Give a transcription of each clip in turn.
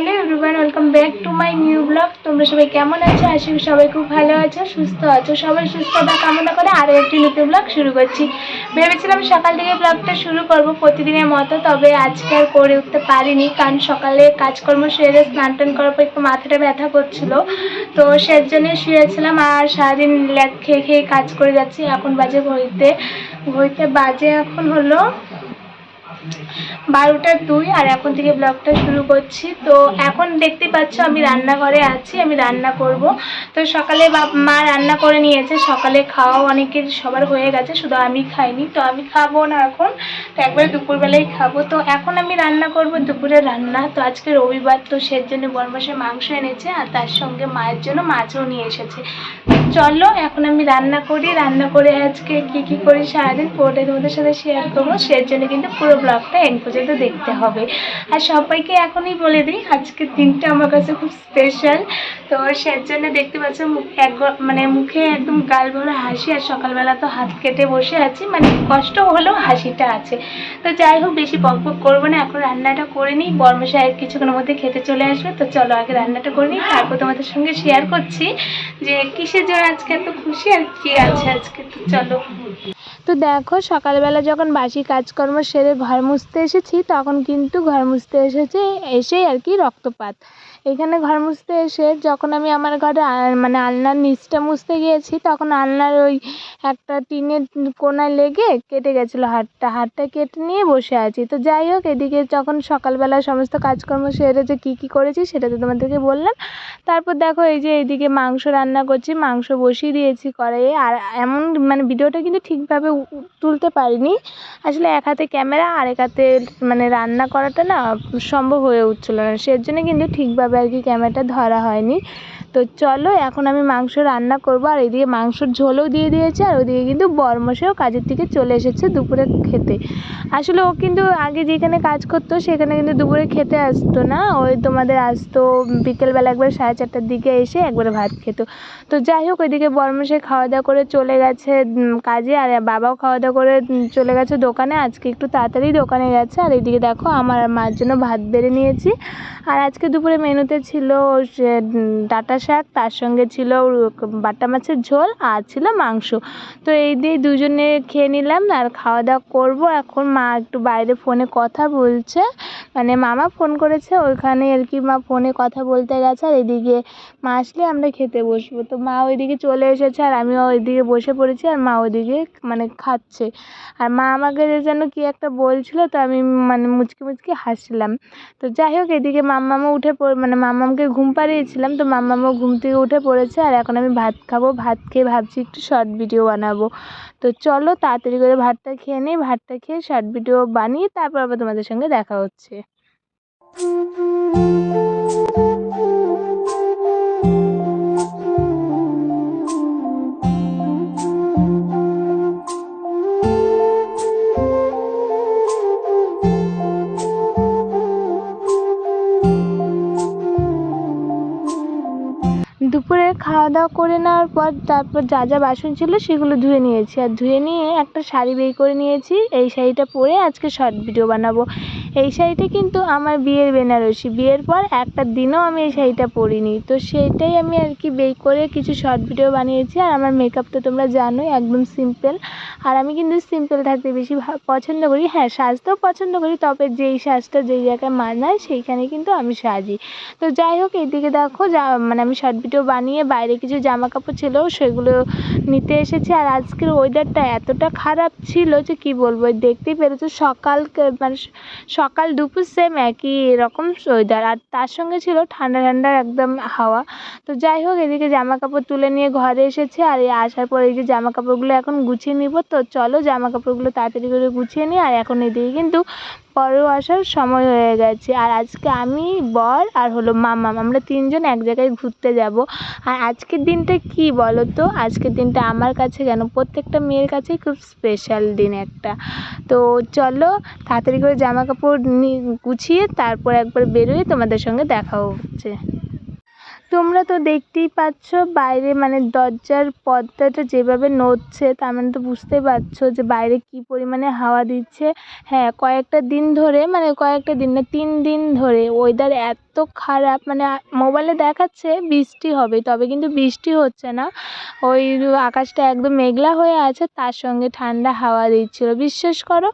Hello everyone welcome back to my new blog তোমরা সবাই কেমন আছো? আশা সবাই খুব ভালো আছো, সুস্থ আছো। সবাই সুস্থতা কামনা করে আরও একটি নতুন ব্লগ শুরু করছি। ভেবেছিলাম সকাল থেকে ব্লগটা শুরু করব প্রতিদিনের মতো, তবে আজকে আর করে উঠতে পারিনি, কারণ সকালে কাজকর্ম সেরে স্নান টান করার পর একটু মাথাটা ব্যথা করছিল। তো সের জন্যে শুয়েছিলাম আর সারাদিন ল্যাদ খেয়ে খেয়ে কাজ করে যাচ্ছি। এখন বাজে ঘড়িতে ঘড়িতে বাজে এখন হলো বারোটা দুই, আর এখন থেকে ব্লগটা শুরু করছি। তো এখন দেখতে পাচ্ছ আমি রান্নাঘরে আছি, আমি রান্না করব। তো সকালে মা রান্না করে নিয়েছে, সকালে খাওয়া অনেকের সবার হয়ে গেছে, শুধু আমি খাইনি, তো আমি খাব না এখন, তো একবারে দুপুরবেলায় খাব। তো এখন আমি রান্না করব দুপুরে রান্না। তো আজকে রবিবার, তো সের জন্য বরমাসে মাংস এনেছে, আর তার সঙ্গে মায়ের জন্য মাছও নিয়ে এসেছে। চলো, এখন আমি রান্না করি। রান্না করে আজকে কি কি করি সারাদিন, পুরোটাই তোমাদের সাথে শেয়ার করব। সের জন্য কিন্তু পুরো ব্লগটা এন্ড পর্যন্ত দেখতে হবে। আর সবাইকে এখনই বলে দিই, আজকের দিনটা আমার কাছে খুব স্পেশাল তো সের জন্য দেখতে পাচ্ছ এক মানে মুখে একদম গাল ভরা হাসি আর সকালবেলা তো হাত কেটে বসে আছি মানে কষ্ট হলেও হাসিটা আছে। তো যাই হোক, বেশি বক বক করব না, এখন রান্নাটা করে নিই। বর্মশাই আর কিছুক্ষণের মধ্যে খেতে চলে আসবে, তো চলো আগে রান্নাটা করে নিই। তারপর তোমাদের সঙ্গে শেয়ার করছি যে কিসের জন্য আজকে এত খুশি আর কি আছে আজকে, তো চলো। তো দেখো, সকালবেলা যখন বাসি কাজকর্ম সেরে ঘর মুছতে এসেছি, তখন কিন্তু ঘর মুছতে এসেছে, এসেই আর কি রক্তপাত। এখানে ঘর মুছতে এসে যখন আমি আমার ঘরে মানে আলনার নিচটা মুছতে গিয়েছি, তখন আলনার ওই একটা টিনের কোনায় লেগে কেটে গেছিল হাতটা। হাতটা কেটে নিয়ে বসে আছি। তো যাই হোক, এদিকে যখন সকালবেলা সমস্ত কাজকর্ম সেরে যে কী কী করেছি সেটা তো তোমাদেরকে বললাম। তারপর দেখো, এই যে এইদিকে মাংস রান্না করছি, মাংস বসিয়ে দিয়েছি কড়াইয়ে। আর এমন মানে ভিডিওটা কিন্তু ঠিকভাবে তুলতে পারিনি। আসলে এক হাতে ক্যামেরা আর এক হাতে মানে রান্না করাটা না সম্ভব হয়ে উঠছিলো না। সের জন্য কিন্তু ঠিকভাবে আর কি ক্যামেরাটা ধরা হয়নি। তো চলো, এখন আমি মাংস রান্না করব। আর এদিকে মাংসর ঝোলও দিয়ে দিয়েছে, আর ওদিকে কিন্তু বরমশাইও কাজের থেকে চলে এসেছে দুপুরে খেতে। আসলে ও কিন্তু আগে যেখানে কাজ করতো, সেখানে কিন্তু দুপুরে খেতে আসতো না। ওই তোমাদের আসতো বিকেলবেলা একবার সাড়ে চারটার দিকে এসে একবারে ভাত খেত। তো যাই হোক, ওইদিকে বরমশাই খাওয়া দাওয়া করে চলে গেছে কাজে। আর বাবাও খাওয়া দাওয়া করে চলে গেছে দোকানে। আজকে একটু তাড়াতাড়ি দোকানে গেছে। আর এইদিকে দেখো, আমার মার জন্য ভাত বেড়ে নিয়েছি। আর আজকে দুপুরে মেনুতে ছিল ডাঁটা শাক, তার সঙ্গে ছিল বাটা মাছের ঝোল আর ছিল মাংস। তো এই দিয়ে দুজনে খেয়ে নিলাম আর খাওয়া দাওয়া করব। এখন মা একটু বাইরে ফোনে কথা বলছে। মানে মামা ফোন করেছে, ওইখানে আর কি মা ফোনে কথা বলতে গেছে আর এদিকে মা আসলে আমরা খেতে বসবো। তো মা ওইদিকে চলে এসেছে আর আমিও ওইদিকে বসে পড়েছি আর মা ওইদিকে মানে খাচ্ছে। আর মা আমাকে যে যেন কি একটা বলছিল, তো আমি মানে মুচকি মুচকি হাসছিলাম তো যাই হোক, এদিকে মাম্মামও উঠে মানে মাম্মামকে ঘুম পাড়িয়েছিলাম। তো মাম্মামও ঘুম থেকে উঠে পড়েছে আর এখন আমি ভাত খাব। ভাত খেয়ে ভাবছি একটু শর্ট ভিডিও বানাবো। তো চলো তাড়াতাড়ি করে ভাতটা খেয়ে নিই। ভাতটা খেয়ে শর্ট ভিডিও বানিয়ে তারপর আবার তোমাদের সঙ্গে দেখা হচ্ছে। দুপুরে খাওয়া দাওয়া করে নেওয়ার পর তারপর যা যা বাসন ছিল সেগুলো ধুয়ে নিয়েছি। আর ধুয়ে নিয়ে একটা শাড়ি বের করে নিয়েছি। এই শাড়িটা পরে আজকে শর্ট ভিডিও বানাবো। এই শাড়িটা কিন্তু আমার বিয়ের বেনারসি। বিয়ের পর একটা দিনও আমি এই শাড়িটা পরিনি। তো সেইটাই আমি আর কি বের করে কিছু শর্ট ভিডিও বানিয়েছি। আর আমার মেকআপ তো তোমরা জানোই, একদম সিম্পল আর আমি কিন্তু সিম্পল থাকতে বেশি পছন্দ করি। হ্যাঁ সাজতেও পছন্দ করি, তবে যেই সাজটা যেই জায়গায় মানায় সেইখানে কিন্তু আমি সাজি। তো যাই হোক এদিকে দেখো, যা মানে আমি শর্ট ভিডিও বানিয়ে বাইরে কিছু জামা কাপড় ছিল, সেগুলো নিতে এসেছি। আর আজকের ওয়েদারটা এতটা খারাপ ছিল যে কি বলব দেখতেই পেরেছ সকালকে মানে সকাল দুপুর সেম একই রকম ওয়েদার আর তার সঙ্গে ছিল ঠান্ডা ঠান্ডার একদম হাওয়া। তো যাই হোক, এদিকে জামা কাপড় তুলে নিয়ে ঘরে এসেছি। আর এই আসার পর এই যে জামা কাপড়গুলো এখন গুছিয়ে নিব, তো চলো জামা কাপড়গুলো তাড়াতাড়ি করে গুছিয়ে নিই। আর এখন এদিকে কিন্তু বড় আসার সময় হয়ে গেছে। আর আজকে আমি বর আর হলো মামা, আমরা তিনজন এক জায়গায় ঘুরতে যাব। আর আজকের দিনটা কি বলো তো? আজকের দিনটা আমার কাছে কেন? প্রত্যেকটা মেয়ের কাছেই খুব স্পেশাল দিন একটা। তো চলো, তাড়াতাড়ি করে জামা কাপড় গুছিয়ে তারপর একবার বেরোই তোমাদের সঙ্গে দেখা হচ্ছে। তোমরা তো দেখতেই পাচ্ছ বাইরে মানে দরজার পর্দাটা যেভাবে নড়ছে, তার মানে তো বুঝতেই পারছ যে বাইরে কী পরিমাণে হাওয়া দিচ্ছে। হ্যাঁ কয়েকটা দিন ধরে মানে কয়েকটা দিন না, তিন দিন ধরে ওয়েদার এত খারাপ মানে মোবাইলে দেখাচ্ছে বৃষ্টি হবে তবে কিন্তু বৃষ্টি হচ্ছে না। ওই আকাশটা একদম মেঘলা হয়ে আছে, তার সঙ্গে ঠান্ডা হাওয়া দিচ্ছিল। বিশ্বাস করো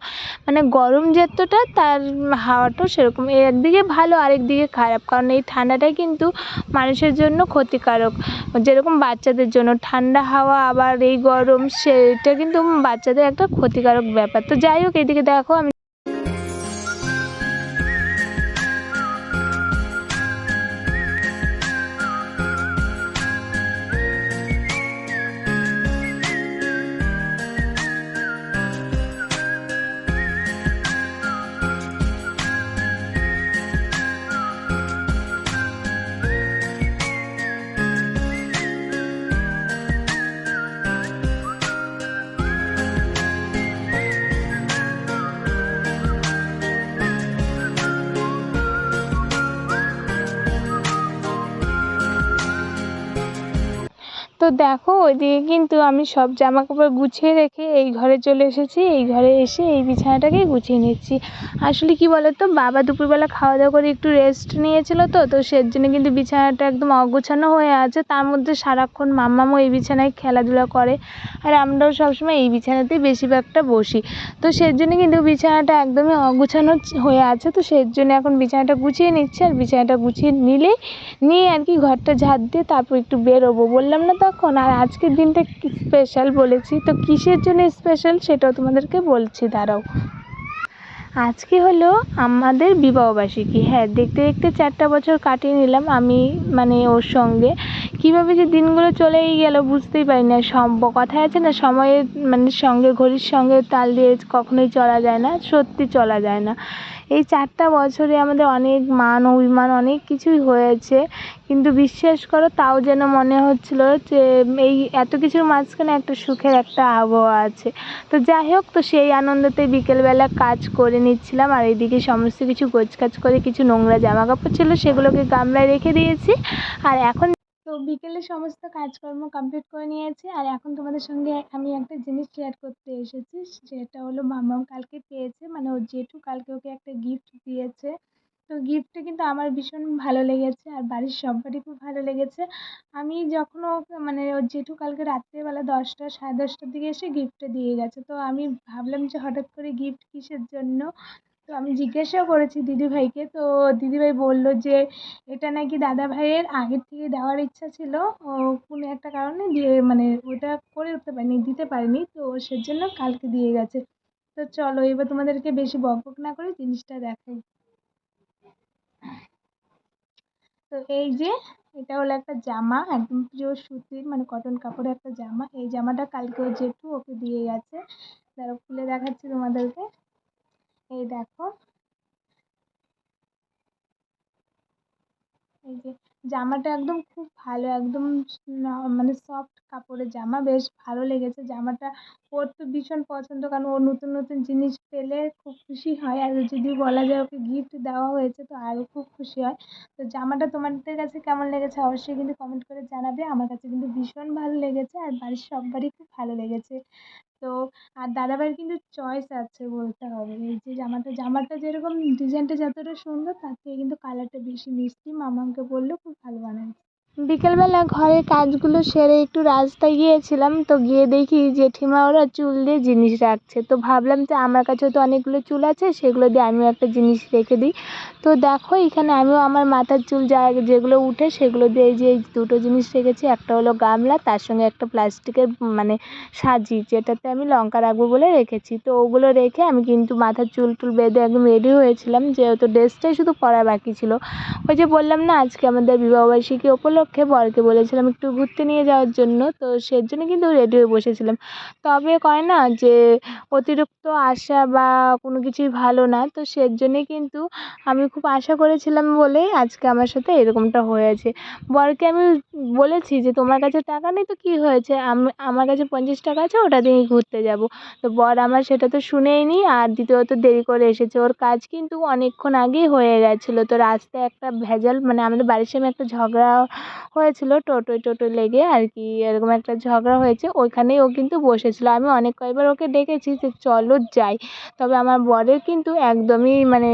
মানে গরম যতটা, তার হাওয়াটাও সেরকম। একদিকে ভালো, আরেকদিকে খারাপ। কারণ এই ঠান্ডাটাই কিন্তু মানুষের জন্য ক্ষতিকারক। যেরকম বাচ্চাদের জন্য। ঠান্ডা হাওয়া, আবার এই গরম সেটা কিন্তু বাচ্চাদের একটা ক্ষতিকারক ব্যাপার। তো যাই হোক, এদিকে দেখো, আমি তো দেখো, ওইদিকে কিন্তু আমি সব জামা কাপড় গুছিয়ে রেখে এই ঘরে চলে এসেছি। এই ঘরে এসে এই বিছানাটাকে গুছিয়ে নিচ্ছি। আসলে কি বলো তো বাবা দুপুরবেলা খাওয়া দাওয়া করে একটু রেস্ট নিয়েছিল তো তো সের জন্য কিন্তু বিছানাটা একদম অগোছানো হয়ে আছে। তার মধ্যে সারাক্ষণ মাম্মামও এই বিছানায় খেলাধুলা করে আর আমরাও সবসময় এই বিছানাতেই বেশিরভাগটা বসি। তো সের জন্য কিন্তু বিছানাটা একদমই অগোছানো হয়ে আছে। তো সের জন্য এখন বিছানাটা গুছিয়ে নিচ্ছি আর বিছানাটা গুছিয়ে নিলেই নিয়ে আর কি ঘরটা ঝাড় দিয়ে তারপর একটু বেরোবো। বললাম না তখন আর আজকের দিনটা স্পেশাল বলেছি? তো কিসের জন্য স্পেশাল সেটাও তোমাদেরকে বলছি, দাঁড়াও। আজকে হলো আমাদের বিবাহবার্ষিকী হ্যাঁ দেখতে দেখতে চারটা বছর কাটিয়ে নিলাম আমি মানে ওর সঙ্গে। কীভাবে যে দিনগুলো চলেই গেল বুঝতেই পারি না। কথায় আছে না, সময়ের মানে সঙ্গে, ঘড়ির সঙ্গে তাল দিয়ে কখনোই চলা যায় না, সত্যি চলা যায় না। এই চারটা বছরে আমাদের অনেক মান অভিমান অনেক কিছুই হয়েছে। কিন্তু বিশ্বাস করো, তাও যেন মনে হচ্ছিল যে, এই এত কিছুর মাঝখানে একটা সুখের একটা আবহাওয়া আছে। তো যাই হোক, তো সেই আনন্দতে বিকেলবেলা কাজ করে নিচ্ছিলাম। আর এইদিকে সমস্ত কিছু গোছগাছ করে কিছু নোংরা জামা কাপড় ছিল, সেগুলোকে গামলায় রেখে দিয়েছি। আর এখন বিকেলে সমস্ত কাজকর্ম কমপ্লিট করে নিয়েছি। আর এখন তোমাদের সঙ্গে আমি একটা জিনিস শেয়ার করতে এসেছি। সেটা হলো মাম্মাম কালকে পেয়েছে মানে ওর জেঠু কালকে ওকে একটা গিফট দিয়েছে। তো গিফটটা কিন্তু আমার ভীষণ ভালো লেগেছে আর বাড়ির সব্বারই খুব ভালো লেগেছে। আমি যখন মানে ওর জেঠু কালকে রাত্রেবেলা দশটা, সাড়ে দশটার দিকে এসে গিফটটা দিয়ে গেছে। তো আমি ভাবলাম যে হঠাৎ করে গিফট কিসের জন্য? তো আমি জিজ্ঞাসাও করেছি দিদিভাইকে। তো দিদিভাই বলল যে, এটা নাকি দাদাভাইয়ের আগের থেকে দেওয়ার ইচ্ছা ছিল। ও কোনো একটা কারণে দিয়ে মানে ওটা করে উঠতে পারেনি, দিতে পারেনি। তো সেজন্য কালকে দিয়ে গেছে। তো চলো, এবার তোমাদেরকে বেশি বক বক না করে জিনিসটা দেখাই। তো এই যে, এটা হলো একটা জামা, একদম পিওর সুতির মানে কটন কাপড়ের একটা জামা। এই জামাটা কালকে ওর জেঠু ওকে দিয়ে গেছে দাঁড়াও খুলে দেখাচ্ছি তোমাদেরকে। এই দেখো। এই যে জামাটা একদম খুব ভালো, একদম মানে সফট কাপড়ের জামা, বেশ ভালো লেগেছে। জামাটা ওর তো ভীষণ পছন্দ, কারণ ও নতুন নতুন জিনিস পেলে খুব খুশি হয়। আর যদি বলা যায় ওকে গিফট দেওয়া হয়েছে, তো আরও খুব খুশি হয়। তো জামাটা তোমাদের কাছে কেমন লেগেছে অবশ্যই কিন্তু কমেন্ট করে জানাবে। আমার কাছে কিন্তু ভীষণ ভালো লেগেছে আর বাড়ির সব্বারই খুব ভালো লেগেছে। তো, আর দাদাভাইয়ের কিন্তু চয়েস আছে বলতে হবে। এই যে জামাটা জামাটা যেরকম ডিজাইনটা যতটা সুন্দর, তার থেকে কিন্তু কালারটা বেশি মিষ্টি। মামাকে বললেও খুব ভালো বানায় বিকেলবেলা ঘরের কাজগুলো সেরে একটু রাস্তায় গিয়েছিলাম, তো গিয়ে দেখি জেঠিমা ওরা চুল দিয়ে জিনিস রাখছে। তো ভাবলাম যে আমার কাছেও তো অনেকগুলো চুল আছে, সেগুলো দিয়ে আমিও একটা জিনিস রেখে দিই। তো দেখো, এখানে আমিও আমার মাথার চুল যা যেগুলো উঠে সেগুলো দিয়ে যে দুটো জিনিস রেখেছি, একটা হলো গামলা, তার সঙ্গে একটা প্লাস্টিকের মানে সাজি, যেটাতে আমি লঙ্কা রাখব বলে রেখেছি। তো ওগুলো রেখে আমি কিন্তু মাথার চুল টুল বেঁধে একদম রেডি হয়েছিলাম, যেহেতু ড্রেসটাই শুধু পরা বাকি ছিল। ওই যে বললাম না, আজকে আমাদের বিবাহবার্ষিকী উপলক্ষে বরকে বলেছিলাম একটু ঘুরতে নিয়ে যাওয়ার জন্য, তো সের জন্য কিন্তু রেডি হয়ে বসেছিলাম। তবে কয় না যে অতিরিক্ত আশা বা কোনো কিছুই ভালো না, তো সের জন্যে কিন্তু আমি খুব আশা করেছিলাম বলেই আজকে আমার সাথে এরকমটা হয়েছে। বরকে আমি বলেছি যে, তোমার কাছে টাকা নেই তো কী হয়েছে? আমি, আমার কাছে পঞ্চাশ টাকা আছে, ওটা দিয়েই ঘুরতে যাব। তো বর আমার সেটা তো শুনেই নি আর দ্বিতীয়ত দেরি করে এসেছে। ওর কাজ কিন্তু অনেকক্ষণ আগেই হয়ে গেছিল, তো রাস্তায় একটা ভেজাল মানে আমাদের বাড়ির সামনে একটা ঝগড়া হয়েছিল টোটোয় টোটো লেগে আর কি এরকম একটা ঝগড়া হয়েছে। ওইখানেই ও কিন্তু বসেছিল। আমি অনেক কয়বার ওকে ডেকেছি যে চলো যাই। তবে আমার বরের কিন্তু একদমই মানে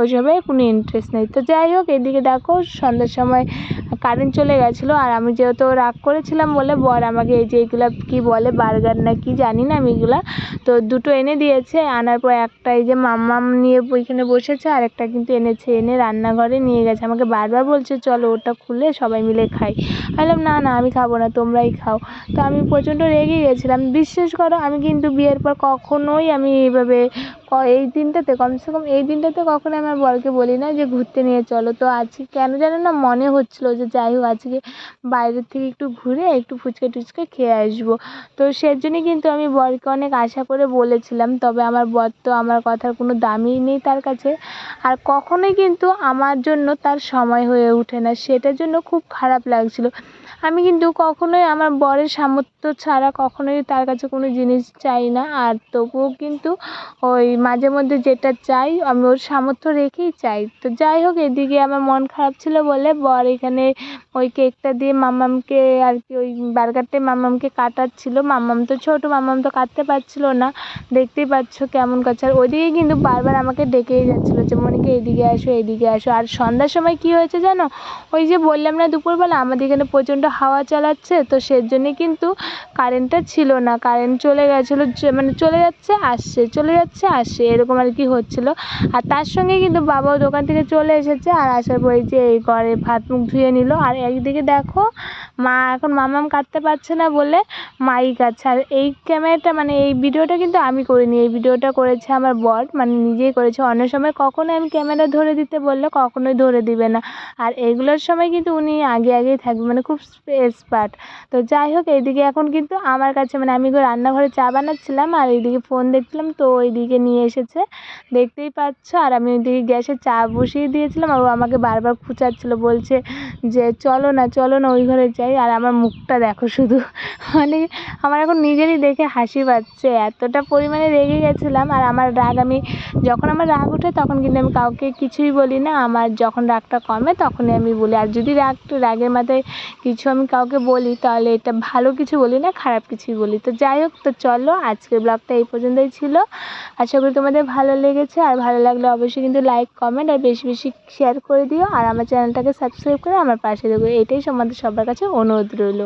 ওইসবে কোনো ইন্টারেস্ট নেই। তো যাই হোক, এদিকে দেখো সন্ধ্যের সময় কারেন্ট চলে গেছিল। আর আমি যেহেতু রাগ করেছিলাম বলে বর আমাকে এই যে এইগুলা কী বলে বার্গার না কি জানি না আমি এগুলা, তো দুটো এনে দিয়েছে। আনার পর একটা এই যে মাম্মাম নিয়ে ওইখানে বসেছে আর একটা কিন্তু এনেছে, এনে রান্নাঘরে নিয়ে গেছে। আমাকে বারবার বলছে, চলো ওটা খুলে সবাই মিলে খাই। আমি বললাম, না না, আমি খাব না, তোমরাই খাও। তো আমি প্রচণ্ড রেগে গেছিলাম। বিশ্বাস করো, আমি কিন্তু বিয়ের পর কখনোই আমি এইভাবে ক- এই দিনটাতে কমসে কম এই দিনটাতে কখনো আমার বরকে বলি না যে ঘুরতে নিয়ে চলো। তো আজকে কেন জানো না মনে হচ্ছিল যে যাই হোক আজকে বাইরের থেকে একটু ঘুরে একটু ফুচকা টুচকা খেয়ে আসব। তো সেজন্যই কিন্তু আমি বরকে অনেক আশা করে বলেছিলাম, তবে আমার বর তো আমার কথার কোনো দামই নেই তার কাছে। আর কখনোই কিন্তু আমার জন্য তার সময় হয়ে ওঠে না, সেটার জন্য খুব খারাপ লাগছিল। আমি কিন্তু কখনোই আমার বরের সামর্থ্য ছাড়া কখনোই তার কাছে কোনো জিনিস চাই না। আর তবুও কিন্তু ওই মাঝে মধ্যে যেটা চাই, আমি ওর সামর্থ্য রেখেই চাই। তো যাই হোক, এদিকে আমার মন খারাপ ছিল বলে বর এখানে ওই কেকটা দিয়ে মামামকে আর কি ওই বার্গারটাই মামামকে কাটাচ্ছিল। মামাম তো ছোটো মাম্মাম তো কাটতে পারছিল না। দেখতেই পাচ্ছ কেমন করছে আর ওইদিকে কিন্তু বারবার আমাকে ডেকেই যাচ্ছিল যে, মনিকা, এদিকে আসো এদিকে আসো। আর সন্ধ্যার সময় কী হয়েছে জানো? ওই যে বললাম না, দুপুরবেলা আমাদের এখানে প্রচণ্ড হাওয়া চালাচ্ছে, তো সেজন্যে কিন্তু কারেন্টটা ছিল না। কারেন্ট চলে গেছিল মানে চলে যাচ্ছে, আসছে, চলে যাচ্ছে, আসছে, এরকম আর কি হচ্ছিল। আর তার সঙ্গে কিন্তু বাবাও দোকান থেকে চলে এসেছে আর আসার পরে যে এই ঘরে ভাত মুখ ধুয়ে নিল। আর একদিকে দেখো, মা এখন মামাম কাটতে পারছে না বলে মাই কাটছে আর এই ক্যামেরাটা মানে এই ভিডিওটা কিন্তু আমি করিনি, এই ভিডিওটা করেছে আমার বর। মানে নিজেই করেছে। অন্য সময় কখনোই আমি ক্যামেরা ধরে দিতে বললে কখনোই ধরে দিবে না। আর এগুলোর সময় কিন্তু উনি আগে আগেই থাকবে। মানে খুব এক্সপার্ট তো যাই হোক, এইদিকে এখন কিন্তু আমার কাছে মানে আমি রান্নাঘরে চা বানাচ্ছিলাম, আর এইদিকে ফোন দেখছিলাম, তো ওইদিকে নিয়ে এসেছে। দেখতেই পাচ্ছ, আর আমি ওইদিকে গ্যাসে চা বসিয়ে দিয়েছিলাম, আর ও আমাকে বারবার খুঁচাচ্ছিলো, বলছে যে চলো না চলো না, ওই ঘরে যাই, আর আমার মুখটা দেখো শুধু। মানে আমার এখন নিজেরই দেখে হাসি পাচ্ছে, এতটা পরিমাণে রেগে গেছিলাম, আর আমার রাগ আমি, যখন আমার রাগ ওঠে, তখন কিন্তু আমি কাউকে কিছুই বলি না, আমার যখন রাগটা কমে, তখনই আমি বলি, আর যদি রাগ রাগের মাথায় কিছু আমি কাউকে বলি, তাহলে এটা ভালো কিছু বলি না খারাপ কিছুই বলি। তো যাই হোক, তো চলো, আজকের ব্লগটা এই পর্যন্তই ছিল। আশা করি তোমাদের ভালো লেগেছে। আর ভালো লাগলে অবশ্যই কিন্তু লাইক কমেন্ট আর বেশি বেশি শেয়ার করে দিও। আর আমার চ্যানেলটাকে সাবস্ক্রাইব করে আমার পাশে দেবো এটাই তোমাদের সবার কাছে অনুরোধ রইল।